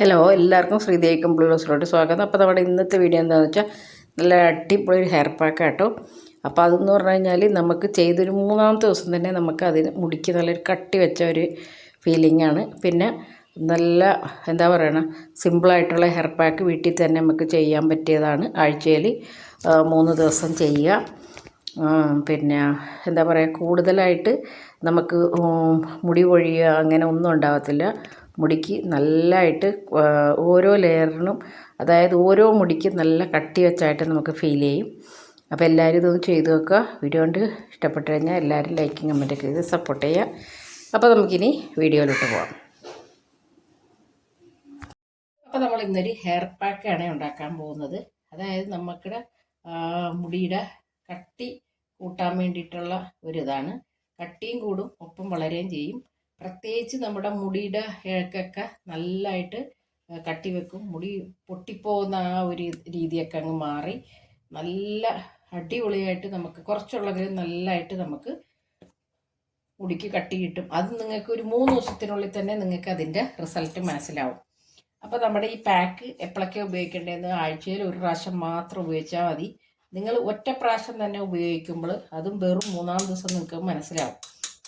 Hello എല്ലാവർക്കും ശ്രീദേവിക്കും blue ഹൗസിലോട്ട് സ്വാഗതം. അപ്പോൾ നമ്മുടെ ഇന്നത്തെ വീഡിയോ എന്താണെന്ന് വെച്ചാൽ നല്ല അടിപൊളി ഒരു ഹെയർ പാക്ക് കേട്ടോ അപ്പോൾ അതെന്ന് പറഞ്ഞു കഴിഞ്ഞാൽ നമുക്ക് ചെയ്തൊരു മൂന്നാമത്തെ ദിവസം തന്നെ നമുക്ക് അതിന് മുടിക്ക് നല്ലൊരു കട്ടി വെച്ച ഒരു ഫീലിംഗ് ആണ്. പിന്നെ നല്ല എന്താ പറയണ സിമ്പിളായിട്ടുള്ള ഹെയർ പാക്ക് വീട്ടിൽ തന്നെ നമുക്ക് ചെയ്യാൻ പറ്റിയതാണ് ആഴ്ചയിൽ മൂന്ന് ദിവസം ചെയ്യുക. പിന്നെ എന്താ പറയുക കൂടുതലായിട്ട് നമുക്ക് മുടി പൊഴിയുക അങ്ങനെ ഒന്നും ഉണ്ടാകത്തില്ല മുടിക്ക് നല്ലതായിട്ട് ഓരോ ലെയറിനും അതായത് ഓരോ മുടിക്കും നല്ല കട്ടി വെച്ചായിട്ട് നമുക്ക് ഫീൽ ചെയ്യും. അപ്പോൾ എല്ലാവരും ഇതൊന്ന് ചെയ്ത് നോക്കുക. വീഡിയോ കൊണ്ട് ഇഷ്ടപ്പെട്ട് കഴിഞ്ഞാൽ എല്ലാവരും ലൈക്കും കമന്റൊക്കെ ചെയ്ത് സപ്പോർട്ട് ചെയ്യുക. അപ്പോൾ നമുക്കിനി വീഡിയോയിലോട്ട് പോകാം അപ്പോൾ നമ്മൾ ഇന്നൊരു ഹെയർ പാക്കാണ് ഉണ്ടാക്കാൻ പോകുന്നത്. അതായത് നമുക്കിടെ മുടിയുടെ കട്ടി കൂട്ടാൻ വേണ്ടിയിട്ടുള്ള ഒരിതാണ്. കട്ടിയും കൂടും ഒപ്പം വളരുകയും ചെയ്യും. പ്രത്യേകിച്ച് നമ്മുടെ മുടിയുടെ ഇഴക്കൊക്കെ നല്ലതായിട്ട് കട്ടി വെക്കും മുടി പൊട്ടിപ്പോകുന്ന ആ ഒരു രീതിയൊക്കെ അങ്ങ് മാറി. നല്ല അടിപൊളിയായിട്ട് നമുക്ക് കുറച്ചുള്ളെങ്കിലും നല്ലതായിട്ട് നമുക്ക് മുടിക്ക് കട്ടി കിട്ടും. അത് നിങ്ങൾക്ക് ഒരു മൂന്ന് ദിവസത്തിനുള്ളിൽ തന്നെ നിങ്ങൾക്ക് അതിന്റെ റിസൾട്ട് മനസ്സിലാവും. അപ്പോൾ നമ്മുടെ ഈ പാക്ക് എപ്പോഴൊക്കെ ഉപയോഗിക്കേണ്ടതെന്ന് ആഴ്ചയിൽ ഒരു പ്രാവശ്യം മാത്രം ഉപയോഗിച്ചാൽ മതി. നിങ്ങൾ ഒറ്റ പ്രാവശ്യം തന്നെ ഉപയോഗിക്കുമ്പോൾ അതും വെറും മൂന്നാം ദിവസം നിങ്ങൾക്ക് മനസ്സിലാവും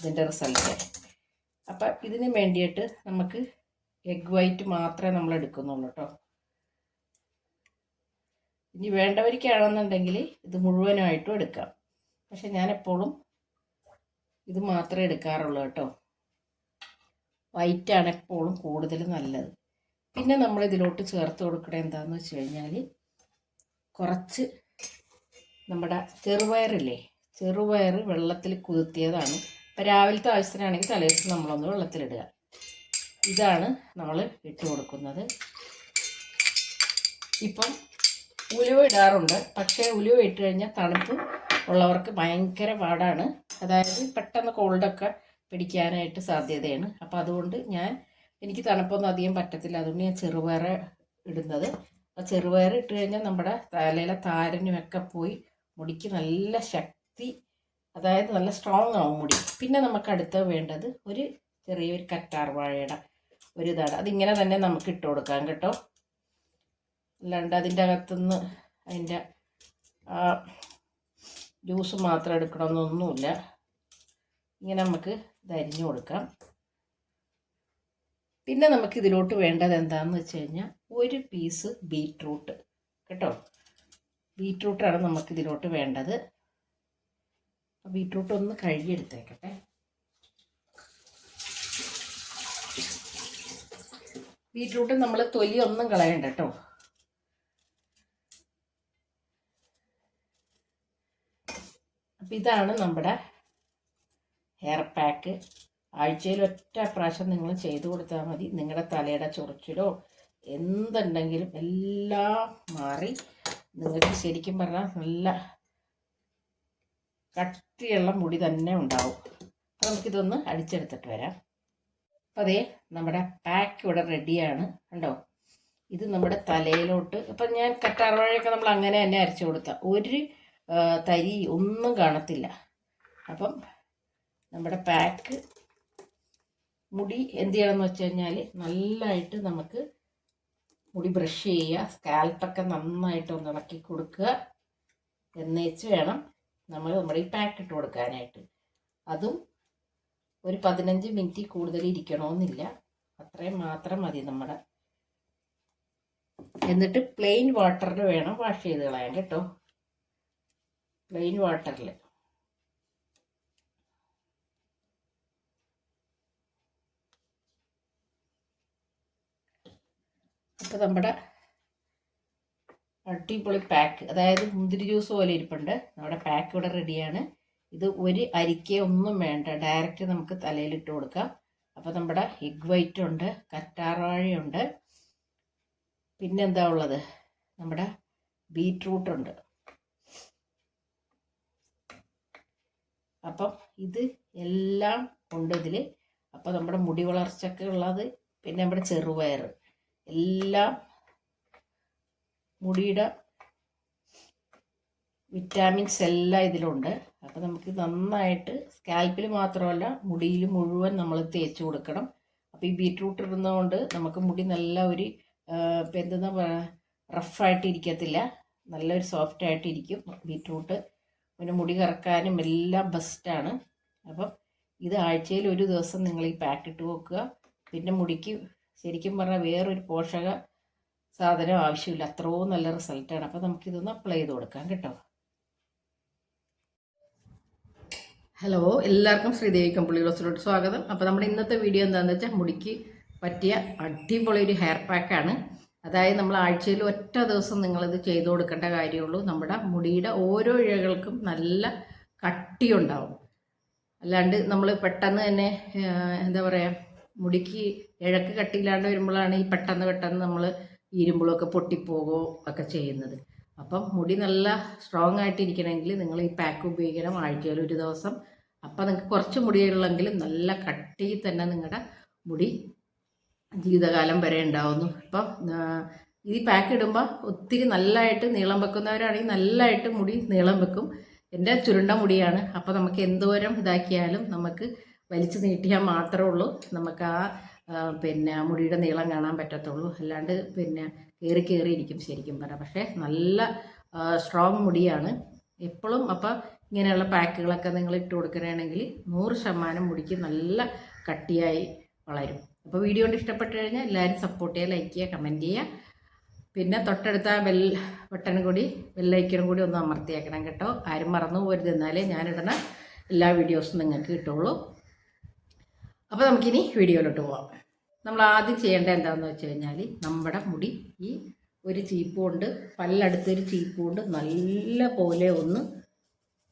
ഇതിന്റെ റിസൾട്ട്. അപ്പം ഇതിന് വേണ്ടിയിട്ട് നമുക്ക് എഗ് വൈറ്റ് മാത്രമേ നമ്മൾ എടുക്കുന്നുള്ളൂ കേട്ടോ ഇനി വേണ്ടവർക്കാണെന്നുണ്ടെങ്കിൽ ഇത് മുഴുവനായിട്ടും എടുക്കാം. പക്ഷെ ഞാൻ എപ്പോഴും ഇത് മാത്രമേ എടുക്കാറുള്ളൂ കേട്ടോ. വൈറ്റാണ് എപ്പോഴും കൂടുതൽ നല്ലത്. പിന്നെ നമ്മൾ ഇതിലോട്ട് ചേർത്ത് കൊടുക്കണത് എന്താണെന്ന് വെച്ച് കഴിഞ്ഞാൽ കുറച്ച് നമ്മുടെ ചെറുപയറില്ലേ? ചെറുപയർ വെള്ളത്തിൽ കുതിർത്തിയതാണ്. ഇപ്പം രാവിലത്തെ ആവശ്യത്തിനാണെങ്കിൽ തലേദിവസം നമ്മളൊന്ന് വെള്ളത്തിലിടുക. ഇതാണ് നമ്മൾ ഇട്ട് കൊടുക്കുന്നത്. ഇപ്പം ഉലുവ ഇടാറുണ്ട്. പക്ഷേ ഉലുവ ഇട്ട് കഴിഞ്ഞാൽ തണുപ്പ് ഉള്ളവർക്ക് ഭയങ്കര പാടാണ്. അതായത് പെട്ടെന്ന് കോൾഡൊക്കെ പിടിക്കാനായിട്ട് സാധ്യതയാണ്. അപ്പോൾ അതുകൊണ്ട് ഞാൻ എനിക്ക് തണുപ്പൊന്നും അധികം പറ്റത്തില്ല. അതുകൊണ്ട് ഞാൻ ചെറുപയർ ഇടുന്നത്. ആ ചെറുപയർ ഇട്ട് കഴിഞ്ഞാൽ നമ്മുടെ തലയിലെ താരനുമൊക്കെ പോയി മുടിക്ക് നല്ല ശക്തി അതായത് നല്ല സ്ട്രോങ് ആവും മുടി. പിന്നെ നമുക്ക് അടുത്ത് വേണ്ടത് ഒരു ചെറിയൊരു കറ്റാർ വാഴയുടെ ഒരു ഇതാണ്. അതിങ്ങനെ തന്നെ നമുക്ക് ഇട്ട് കൊടുക്കാം കേട്ടോ. അല്ലാണ്ട് അതിന്റെ അകത്തുനിന്ന് അതിന്റെ ജ്യൂസ് മാത്രം എടുക്കണമെന്നൊന്നുമില്ല. ഇങ്ങനെ നമുക്ക് ഇത് അരിഞ്ഞു കൊടുക്കാം. പിന്നെ നമുക്ക് ഇതിലോട്ട് വേണ്ടത് എന്താണെന്ന് വെച്ച് കഴിഞ്ഞാൽ ഒരു പീസ് ബീറ്റ്റൂട്ട് കേട്ടോ. ബീറ്റ്റൂട്ടാണ് നമുക്കിതിലോട്ട് വേണ്ടത്. ബീറ്റ്റൂട്ട് ഒന്ന് കഴുകിയെടുത്തേക്കട്ടെ. ബീട്രൂട്ട് നമ്മൾ തൊലി ഒന്നും കളയണ്ട കേട്ടോ. അപ്പം ഇതാണ് നമ്മുടെ ഹെയർ പാക്ക് ആഴ്ചയിൽ ഒറ്റ പ്രാവശ്യം നിങ്ങൾ ചെയ്തു കൊടുത്താൽ മതി. നിങ്ങളുടെ തലയുടെ ചൊറിച്ചിലോ എന്തുണ്ടെങ്കിലും എല്ലാം മാറി. നിങ്ങൾക്ക് ശരിക്കും പറഞ്ഞാൽ നല്ല കട്ടിയുള്ള മുടി തന്നെ ഉണ്ടാവും. അപ്പോൾ നമുക്കിതൊന്ന് അടിച്ചെടുത്തിട്ട് വരാം. അപ്പോൾ അതേ നമ്മുടെ പാക്ക് ഇവിടെ റെഡിയാണ് കണ്ടോ? ഇത് നമ്മുടെ തലയിലോട്ട്. ഇപ്പം ഞാൻ കറ്റാർവാഴയൊക്കെ നമ്മൾ അങ്ങനെ തന്നെ അരച്ചു കൊടുത്താൽ ഒരു തരി ഒന്നും കാണത്തില്ല. അപ്പം നമ്മുടെ പാക്ക് മുടി എന്ത് ചെയ്യണമെന്ന് വെച്ച് കഴിഞ്ഞാൽ നല്ലതായിട്ട് നമുക്ക് മുടി ബ്രഷ് ചെയ്യുക. സ്കാൽപ്പൊക്കെ നന്നായിട്ട് ഒന്ന് ഇളക്കി കൊടുക്കുക. എന്നേച്ച് വേണം നമ്മൾ നമ്മുടെ ഈ പാക്ക് ഇട്ട് കൊടുക്കാനായിട്ട്. അതും ഒരു പതിനഞ്ച് മിനിറ്റ് കൂടുതൽ ഇരിക്കണമെന്നില്ല അത്രയും മാത്രം മതി നമ്മുടെ. എന്നിട്ട് പ്ലെയിൻ വാട്ടറിൽ വേണം വാഷ് ചെയ്ത് കളയാൻ കേട്ടോ. പ്ലെയിൻ വാട്ടറിൽ അപ്പോൾ നമ്മുടെ അടിപൊളി പാക്ക് അതായത് മുന്തിരി ജ്യൂസ് പോലെ ഇരിപ്പുണ്ട്. നമ്മുടെ പാക്ക് ഇവിടെ റെഡിയാണ് ഇത് ഒരു അരിക്കേ ഒന്നും വേണ്ട. ഡയറക്റ്റ് നമുക്ക് തലയിലിട്ട് കൊടുക്കാം. അപ്പോൾ നമ്മുടെ എഗ് വൈറ്റ് ഉണ്ട് കറ്റാർവാഴയുണ്ട് പിന്നെന്താ ഉള്ളത്? നമ്മുടെ ബീറ്റ്റൂട്ട് ഉണ്ട്. അപ്പം ഇത് എല്ലാം ഉണ്ട് ഇതിൽ അപ്പോൾ നമ്മുടെ മുടി വളർച്ചയ്ക്ക് ഉള്ളത് പിന്നെ നമ്മുടെ ചെറുപയർ എല്ലാം മുടിയുടെ വിറ്റാമിൻസ് എല്ലാം ഇതിലുണ്ട്. അപ്പോൾ നമുക്ക് നന്നായിട്ട് സ്കാൽപ്പിൽ മാത്രമല്ല മുടിയിൽ മുഴുവൻ നമ്മൾ തേച്ച് കൊടുക്കണം. അപ്പോൾ ഈ ബീട്രൂട്ട് ഇടുന്നതുകൊണ്ട് നമുക്ക് മുടി നല്ല ഒരു ഇപ്പം എന്തെന്നാ റഫായിട്ട് ഇരിക്കത്തില്ല. നല്ലൊരു സോഫ്റ്റ് ആയിട്ടിരിക്കും ബീട്രൂട്ട് പിന്നെ മുടി കറക്കാനും എല്ലാം ബെസ്റ്റാണ് അപ്പം ഇത് ആഴ്ചയിൽ ഒരു ദിവസം നിങ്ങൾ ഈ പാക്ക് ഇട്ട് വെക്കുക. പിന്നെ മുടിക്ക് ശരിക്കും പറഞ്ഞാൽ വേറൊരു പോഷക സാധനം ആവശ്യമില്ല. അത്രയും നല്ല റിസൾട്ടാണ് അപ്പോൾ നമുക്കിതൊന്ന് അപ്ലൈ ചെയ്ത് കൊടുക്കാം കേട്ടോ. ഹലോ എല്ലാവർക്കും ശ്രീദേവി കമ്പിളി റോസിലോട്ട് സ്വാഗതം. അപ്പോൾ നമ്മുടെ ഇന്നത്തെ വീഡിയോ എന്താണെന്ന് വെച്ചാൽ മുടിക്ക് പറ്റിയ അടിപൊളി ഒരു ഹെയർ പാക്കാണ് അതായത് നമ്മൾ ആഴ്ചയിൽ ഒറ്റ ദിവസം നിങ്ങളിത് ചെയ്തു കൊടുക്കേണ്ട കാര്യമുള്ളൂ. നമ്മുടെ മുടിയുടെ ഓരോ ഇഴകൾക്കും നല്ല കട്ടിയുണ്ടാവും. അല്ലാണ്ട് നമ്മൾ പെട്ടെന്ന് തന്നെ എന്താ പറയുക മുടിക്ക് ഇഴക്ക് കട്ടിയില്ലാണ്ട് വരുമ്പോഴാണ് ഈ പെട്ടെന്ന് പെട്ടെന്ന് നമ്മൾ ഇരുമ്പുകളൊക്കെ പൊട്ടിപ്പോകുകയോ ഒക്കെ ചെയ്യുന്നത്. അപ്പം മുടി നല്ല സ്ട്രോങ് ആയിട്ടിരിക്കണമെങ്കിൽ നിങ്ങൾ ഈ പാക്ക് ഉപയോഗിക്കണം. ആഴ്ചയിൽ ഒരു ദിവസം. അപ്പം നിങ്ങൾക്ക് കുറച്ച് മുടിയുള്ളെങ്കിൽ നല്ല കട്ടിയിൽ തന്നെ നിങ്ങളുടെ മുടി ജീവിതകാലം വരെ ഉണ്ടാവുന്നു. അപ്പം ഈ പാക്ക് ഇടുമ്പോൾ ഒത്തിരി നല്ലതായിട്ട് നീളം വെക്കുന്നവരാണെങ്കിൽ നല്ലതായിട്ട് മുടി നീളം വെക്കും. എന്റെ ചുരുണ്ട മുടിയാണ്. അപ്പോൾ നമുക്ക് എന്തോരം ഇതാക്കിയാലും നമുക്ക് വലിച്ചു നീട്ടിയാൽ മാത്രമേ ഉള്ളൂ. നമുക്ക് ആ പിന്നെ മുടിയുടെ നീളം കാണാൻ പറ്റത്തുള്ളൂ. അല്ലാണ്ട് പിന്നെ കയറി കയറിയിരിക്കും ശരിക്കും പറയാം പക്ഷേ നല്ല സ്ട്രോങ് മുടിയാണ്. എപ്പോഴും അപ്പോൾ ഇങ്ങനെയുള്ള പാക്കുകളൊക്കെ നിങ്ങൾ ഇട്ട് കൊടുക്കുകയാണെങ്കിൽ നൂറ് ശതമാനം മുടിക്ക് നല്ല കട്ടിയായി വളരും. അപ്പോൾ വീഡിയോ കൊണ്ട് ഇഷ്ടപ്പെട്ട് കഴിഞ്ഞാൽ എല്ലാവരും സപ്പോർട്ട് ചെയ്യുക ലൈക്ക് ചെയ്യുക കമന്റ് ചെയ്യുക. പിന്നെ തൊട്ടടുത്ത ബെൽ ബട്ടൺ കൂടി ബെല്ലൈക്കണം കൂടി ഒന്ന് അമർത്തിയേക്കണം കേട്ടോ. ആരും മറന്നു പോരുത് എന്നാലേ ഞാനിടുന്ന എല്ലാ വീഡിയോസും നിങ്ങൾക്ക് കിട്ടുള്ളൂ. അപ്പോൾ നമുക്കിനി വീഡിയോയിലോട്ട് പോവാം. നമ്മൾ ആദ്യം ചെയ്യേണ്ട എന്താണെന്ന് വെച്ച് കഴിഞ്ഞാൽ നമ്മുടെ മുടി ഈ ഒരു ചീപ്പ് കൊണ്ട് പല്ലടുത്തൊരു ചീപ്പ് കൊണ്ട് നല്ല പോലെ ഒന്ന്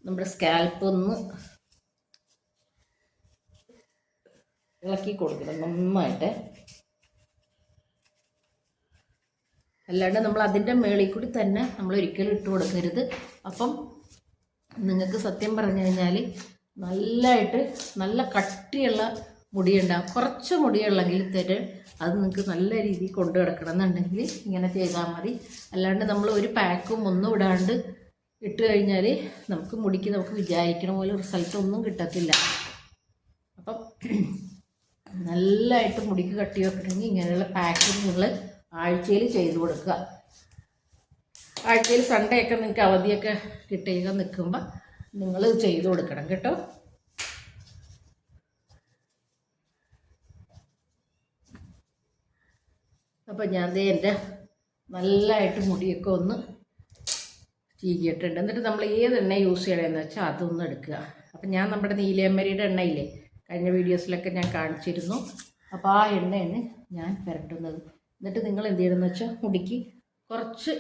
നമ്മുടെ സ്കാൽപ്പ് ഒന്ന് ഇളക്കി കൊടുക്കണം നന്നായിട്ട്. അല്ലാണ്ട് നമ്മൾ അതിന്റെ മേളിൽ കൂടി തന്നെ നമ്മൾ ഒരിക്കലും ഇട്ട് കൊടുക്കരുത്. അപ്പം നിങ്ങൾക്ക് സത്യം പറഞ്ഞു കഴിഞ്ഞാൽ നല്ലതായിട്ട് നല്ല കട്ടിയുള്ള മുടിയുണ്ടാകും കുറച്ച് മുടിയുള്ളെങ്കിൽ തരെ അത് നിങ്ങൾക്ക് നല്ല രീതിയിൽ കൊണ്ടു കിടക്കണം എന്നുണ്ടെങ്കിൽ ഇങ്ങനെ ചെയ്താൽ മതി. അല്ലാണ്ട് നമ്മൾ ഒരു പാക്കും ഒന്നും ഇടാണ്ട് ഇട്ട് കഴിഞ്ഞാൽ നമുക്ക് മുടിക്ക് നമുക്ക് വിചാരിക്കണ പോലെ റിസൾട്ട് ഒന്നും കിട്ടത്തില്ല. അപ്പം നല്ലതായിട്ട് മുടിക്ക് കട്ടി വെക്കണമെങ്കിൽ ഇങ്ങനെയുള്ള പാക്ക് നിങ്ങൾ ആഴ്ചയിൽ ചെയ്ത് കൊടുക്കുക. ആഴ്ചയിൽ സൺഡേ ഒക്കെ നിങ്ങൾക്ക് അവധിയൊക്കെ കിട്ടിയൊക്കെ നിൽക്കുമ്പോൾ നിങ്ങൾ ചെയ്ത് കൊടുക്കണം കേട്ടോ. അപ്പോൾ ഞാൻ ദേ എന്റെ നല്ലതായിട്ട് മുടിയൊക്കെ ഒന്ന് ചീകിയിട്ടുണ്ട്. എന്നിട്ട് നമ്മൾ ഏത് എണ്ണ യൂസ് ചെയ്യണമെന്ന് വെച്ചാൽ അതൊന്നും എടുക്കുക. അപ്പം ഞാൻ നമ്മുടെ നീലയമ്മരിയുടെ എണ്ണയില്ലേ കഴിഞ്ഞ വീഡിയോസിലൊക്കെ ഞാൻ കാണിച്ചിരുന്നു. അപ്പോൾ ആ എണ്ണയാണ് ഞാൻ പുരട്ടുന്നത്. എന്നിട്ട് നിങ്ങൾ എന്ത് ചെയ്യണമെന്ന് വെച്ചാൽ മുടിക്ക് കുറച്ച്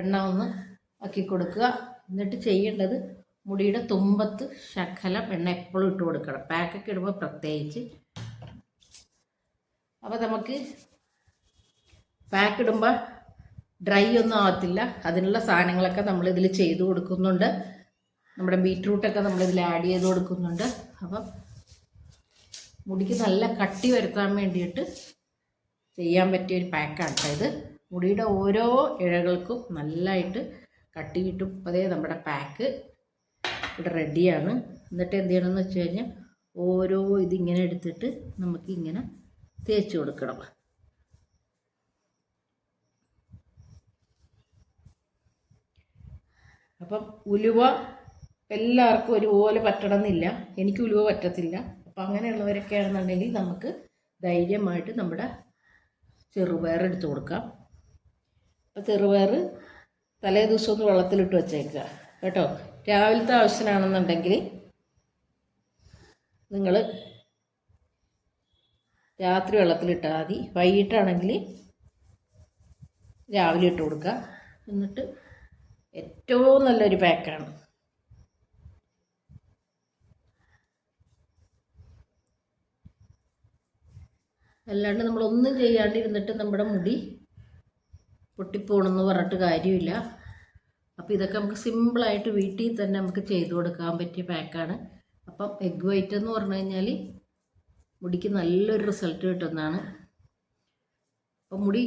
എണ്ണ ഒന്ന് ആക്കി കൊടുക്കുക. എന്നിട്ട് ചെയ്യേണ്ടത് മുടിയുടെ തുമ്പത്ത് ശകലം എണ്ണ എപ്പോഴും ഇട്ട് കൊടുക്കണം. പാക്കൊക്കെ ഇടുമ്പോൾ പ്രത്യേകിച്ച്. അപ്പോൾ നമുക്ക് പാക്ക് ഇടുമ്പോൾ ഡ്രൈ ഒന്നും ആവത്തില്ല. അതിനുള്ള സാധനങ്ങളൊക്കെ നമ്മൾ ഇതിൽ ചെയ്ത് കൊടുക്കുന്നുണ്ട്. നമ്മുടെ ബീട്രൂട്ടൊക്കെ നമ്മളിതിൽ ആഡ് ചെയ്ത് കൊടുക്കുന്നുണ്ട്. അപ്പം മുടിക്ക് നല്ല കട്ടി വരുത്താൻ വേണ്ടിയിട്ട് ചെയ്യാൻ പറ്റിയ ഒരു പാക്കാണ് ഇത്. മുടിയുടെ ഓരോ ഇഴകൾക്കും നല്ലതായിട്ട് കട്ടി കിട്ടും. അതേ നമ്മുടെ പാക്ക് ഇവിടെ റെഡിയാണ് എന്നിട്ട് എന്ത് ചെയ്യണമെന്ന് വെച്ച് കഴിഞ്ഞാൽ ഓരോ ഇതിങ്ങനെ എടുത്തിട്ട് നമുക്കിങ്ങനെ തേച്ച് കൊടുക്കണം. അപ്പം ഉലുവ എല്ലാവർക്കും ഒരുപോലെ പറ്റണമെന്നില്ല. എനിക്ക് ഉലുവ പറ്റത്തില്ല. അപ്പം അങ്ങനെയുള്ളവരൊക്കെ ആണെന്നുണ്ടെങ്കിൽ നമുക്ക് ധൈര്യമായിട്ട് നമ്മുടെ ചെറുപയർ എടുത്തു കൊടുക്കാം. അപ്പോൾ ചെറുപയർ തലേ ദിവസം ഒന്ന് വെള്ളത്തിലിട്ട് വെച്ചേക്കുക. കേട്ടോ? രാവിലത്തെ ആവശ്യമാണെന്നുണ്ടെങ്കിൽ നിങ്ങൾ രാത്രി വെള്ളത്തിലിട്ടാൽ മതി. വൈകിട്ടാണെങ്കിൽ രാവിലെ ഇട്ട് കൊടുക്കുക. എന്നിട്ട് ഏറ്റവും നല്ലൊരു പാക്കാണ്. അല്ലാണ്ട് നമ്മളൊന്നും ചെയ്യാണ്ടിരുന്നിട്ട് നമ്മുടെ മുടി പൊട്ടിപ്പോണെന്ന് പറഞ്ഞിട്ട് കാര്യമില്ല. അപ്പോൾ ഇതൊക്കെ നമുക്ക് സിമ്പിളായിട്ട് വീട്ടിൽ തന്നെ നമുക്ക് ചെയ്തു കൊടുക്കാൻ പറ്റിയ പാക്കാണ്. അപ്പം എഗ് വൈറ്റ് എന്ന് പറഞ്ഞു കഴിഞ്ഞാൽ മുടിക്ക് നല്ലൊരു റിസൾട്ട് കിട്ടുന്നതാണ്. അപ്പം മുടി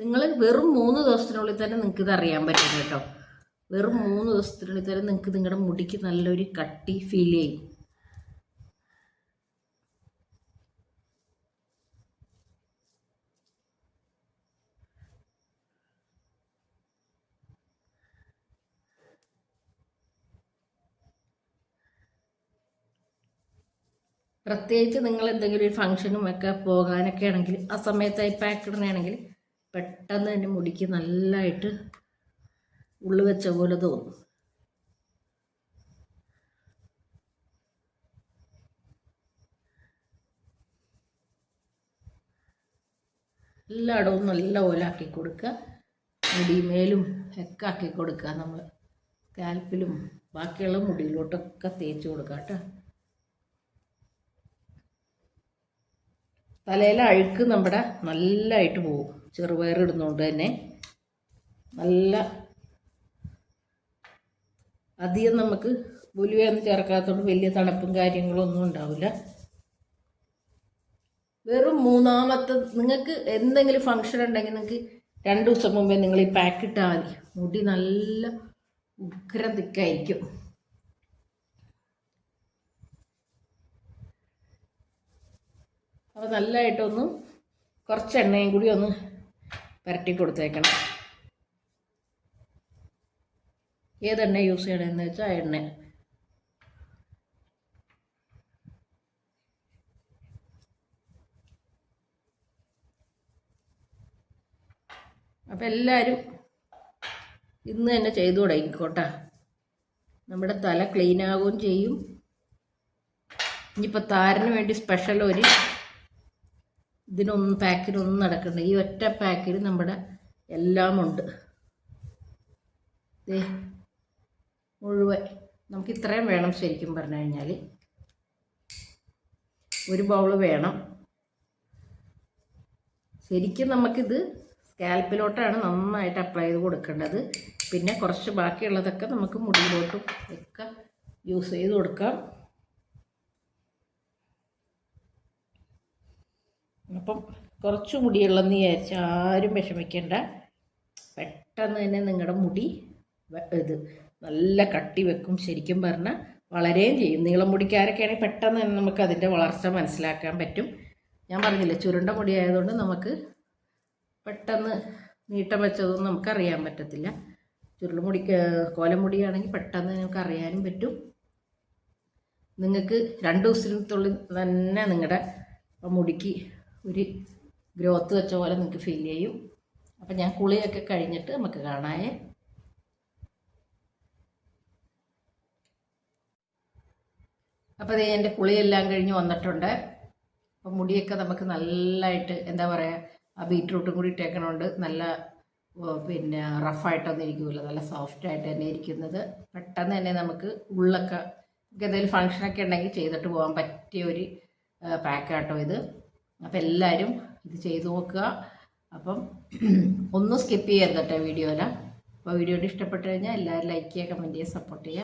നിങ്ങൾ വെറും മൂന്ന് ദിവസത്തിനുള്ളിൽ തന്നെ നിങ്ങൾക്ക് ഇത് അറിയാൻ പറ്റും കേട്ടോ. വെറും മൂന്ന് ദിവസത്തിനുള്ളിൽ തന്നെ നിങ്ങൾക്ക് നിങ്ങളുടെ മുടിക്ക് നല്ലൊരു കട്ടി ഫീൽ ചെയ്യും. പ്രത്യേകിച്ച് നിങ്ങൾ എന്തെങ്കിലും ഒരു ഫംഗ്ഷനും ഒക്കെ പോകാനൊക്കെ ആണെങ്കിൽ ആ സമയത്തായി പാക്കഡിനാണെങ്കിൽ പെട്ടെന്ന് തന്നെ മുടിക്ക് നല്ലതായിട്ട് ഉള്ളു വെച്ച പോലെ തോന്നും. എല്ലായിടവും നല്ല പോലെ ആക്കി കൊടുക്കുക. മുടിമേലും ഒക്കെ ആക്കി കൊടുക്കുക. നമ്മൾ സ്കാൽപ്പിലും ബാക്കിയുള്ള മുടിയിലോട്ടൊക്കെ തേച്ച് കൊടുക്കുക കേട്ടോ. തലയിലെ അഴുക്ക് നമ്മുടെ നല്ലതായിട്ട് പോകും. ചെറുപയർ ഇടുന്നതുകൊണ്ട് തന്നെ നല്ല അധികം നമുക്ക് ഉലുവയൊന്നും ചേർക്കാത്തതുകൊണ്ട് വലിയ തണുപ്പും കാര്യങ്ങളും ഒന്നും ഉണ്ടാവില്ല. വെറും മൂന്നാമത്തെ നിങ്ങൾക്ക് എന്തെങ്കിലും ഫംഗ്ഷൻ ഉണ്ടെങ്കിൽ നിങ്ങൾക്ക് രണ്ട് ദിവസം മുമ്പേ നിങ്ങൾ ഈ പാക്ക് ഇട്ടാൽ മതി. മുടി നല്ല ഉഗ്രം തിക്കായിരിക്കും. അപ്പോൾ നല്ലതായിട്ടൊന്ന് കുറച്ച് എണ്ണയും കൂടി ഒന്ന് പുരട്ടി കൊടുത്തേക്കണം. ഏതെണ്ണ യൂസ് ചെയ്യണമെന്ന് വെച്ചാൽ എണ്ണ. അപ്പം എല്ലാവരും ഇന്ന് തന്നെ ചെയ്തു തുടങ്ങിക്കോട്ടെ നമ്മുടെ തല ക്ലീൻ ആവുകയും ചെയ്യും. ഇനിയിപ്പോൾ താരന് വേണ്ടി സ്പെഷ്യൽ ഒരു ഇതിനൊന്നും പാക്കിനൊന്നും നടക്കണ്ട. ഈ ഒറ്റ പാക്കിൽ നമ്മുടെ എല്ലാമുണ്ട്. ദേ മുഴുവൻ. നമുക്ക് ഇത്രയും വേണം ശരിക്കും പറഞ്ഞു കഴിഞ്ഞാൽ ഒരു ബൗൾ വേണം. ശരിക്കും നമുക്കിത് സ്കാൽപ്പിലോട്ടാണ് നന്നായിട്ട് അപ്ലൈ ചെയ്ത് കൊടുക്കേണ്ടത്. പിന്നെ കുറച്ച് ബാക്കിയുള്ളതൊക്കെ നമുക്ക് മുടിയിലോട്ടും ഒക്കെ യൂസ് ചെയ്ത് കൊടുക്കാം. അപ്പം കുറച്ച് മുടിയുള്ളെന്ന് വിചാരിച്ച് ആരും വിഷമിക്കേണ്ട. പെട്ടെന്ന് തന്നെ നിങ്ങളുടെ മുടി ഇത് നല്ല കട്ടി വെക്കും ശരിക്കും പറഞ്ഞാൽ വളരെയും ചെയ്യും. നീളം മുടിക്കാരൊക്കെയാണെങ്കിൽ പെട്ടെന്ന് തന്നെ നമുക്ക് അതിന്റെ വളർച്ച മനസ്സിലാക്കാൻ പറ്റും. ഞാൻ പറഞ്ഞില്ലേ ചുരുണ്ട മുടി ആയതുകൊണ്ട് നമുക്ക് പെട്ടെന്ന് നീട്ടം വെച്ചതൊന്നും നമുക്കറിയാൻ പറ്റത്തില്ല. ചുരുളുമുടി കോലമുടിയാണെങ്കിൽ പെട്ടെന്ന് നമുക്ക് അറിയാനും പറ്റും. നിങ്ങൾക്ക് രണ്ട് ദിവസത്തിനുള്ളിൽ തന്നെ നിങ്ങളുടെ മുടിക്ക് ഒരു ഗ്രോത്ത് വെച്ച പോലെ നിങ്ങൾക്ക് ഫീൽ ചെയ്യും. അപ്പം ഞാൻ കുളിയൊക്കെ കഴിഞ്ഞിട്ട് നമുക്ക് കാണാമേ അപ്പോൾ അതേ എന്റെ കുളിയെല്ലാം കഴിഞ്ഞ് വന്നിട്ടുണ്ട്. അപ്പം മുടിയൊക്കെ നമുക്ക് നല്ലതായിട്ട് എന്താ പറയുക ആ ബീറ്റ്റൂട്ടും കൂടി ഇട്ടേക്കണോണ്ട് നല്ല പിന്നെ റഫായിട്ടൊന്നും ഇരിക്കില്ല നല്ല സോഫ്റ്റ് ആയിട്ട് തന്നെ ഇരിക്കുന്നത്. പെട്ടെന്ന് തന്നെ നമുക്ക് ഉള്ളൊക്കെ നമുക്ക് എന്തെങ്കിലും ഫങ്ഷനൊക്കെ ഉണ്ടെങ്കിൽ ചെയ്തിട്ട് പോകാൻ പറ്റിയ ഒരു പാക്കാട്ടോ ഇത്. അപ്പം എല്ലാവരും ഇത് ചെയ്തു നോക്കുക. അപ്പം ഒന്നും സ്കിപ്പ് ചെയ്യരുത് കേട്ടോ വീഡിയോയിൽ അപ്പോൾ വീഡിയോ ഇഷ്ടപ്പെട്ടു കഴിഞ്ഞാൽ എല്ലാവരും ലൈക്ക് ചെയ്യുക കമന്റ് ചെയ്യുക സപ്പോർട്ട് ചെയ്യുക.